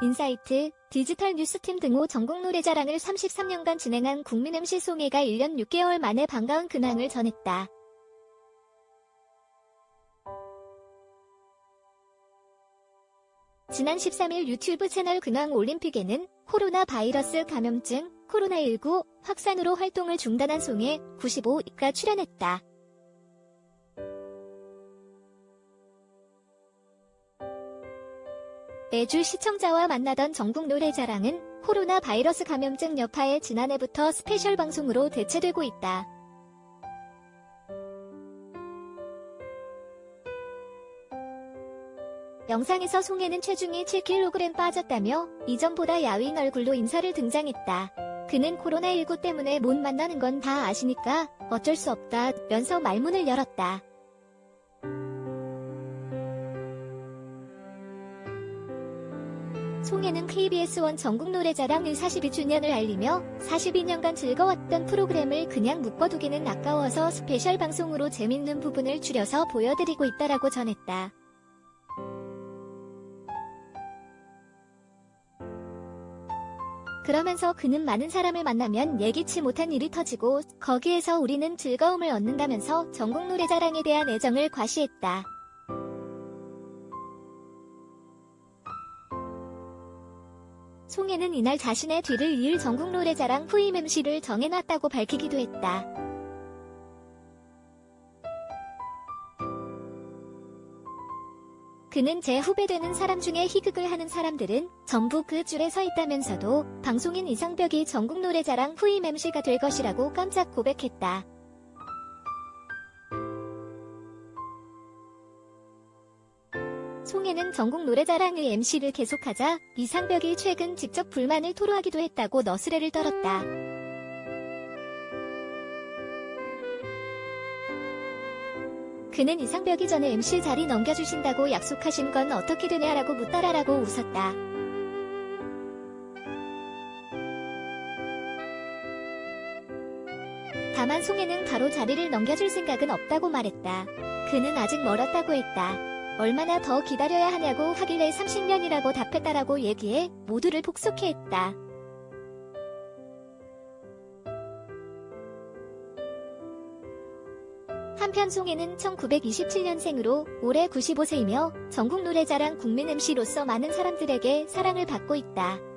인사이트, 디지털 뉴스팀 등호 전국 노래자랑을 33년간 진행한 국민 MC 송혜가 1년 6개월 만에 반가운 근황을 전했다. 지난 13일 유튜브 채널 근황 올림픽에는 코로나 바이러스 감염증 코로나19 확산으로 활동을 중단한 송혜 95가 출연했다. 매주 시청자와 만나던 전국 노래자랑은 코로나 바이러스 감염증 여파에 지난해부터 스페셜 방송으로 대체되고 있다. 영상에서 송혜는 체중이 7kg 빠졌다며 이전보다 야윈 얼굴로 인사를 등장했다. 그는 코로나19 때문에 못 만나는 건 다 아시니까 어쩔 수 없다 면서 말문을 열었다. 송혜는 KBS1 전국 노래자랑 42주년을 알리며 42년간 즐거웠던 프로그램을 그냥 묶어두기는 아까워서 스페셜 방송으로 재밌는 부분을 줄여서 보여드리고 있다라고 전했다. 그러면서 그는 많은 사람을 만나면 예기치 못한 일이 터지고 거기에서 우리는 즐거움을 얻는다면서 전국 노래자랑에 대한 애정을 과시했다. 송혜는 이날 자신의 뒤를 이을 전국 노래자랑 후임 MC를 정해놨다고 밝히기도 했다. 그는 제 후배 되는 사람 중에 희극을 하는 사람들은 전부 그 줄에 서 있다면서도 방송인 이상벽이 전국 노래자랑 후임 MC가 될 것이라고 깜짝 고백했다. 송혜는 전국 노래자랑의 MC를 계속하자 이상벽이 최근 직접 불만을 토로하기도 했다고 너스레를 떨었다. 그는 이상벽이 전에 MC 자리 넘겨주신다고 약속하신 건 어떻게 되냐라고 묻더라라고 웃었다. 다만 송혜는 바로 자리를 넘겨줄 생각은 없다고 말했다. 그는 아직 멀었다고 했다. 얼마나 더 기다려야 하냐고 하길래 30년이라고 답했다라고 얘기해 모두를 폭소케 했다. 한편 송혜는 1927년생으로 올해 95세이며 전국 노래자랑 국민 MC로서 많은 사람들에게 사랑을 받고 있다.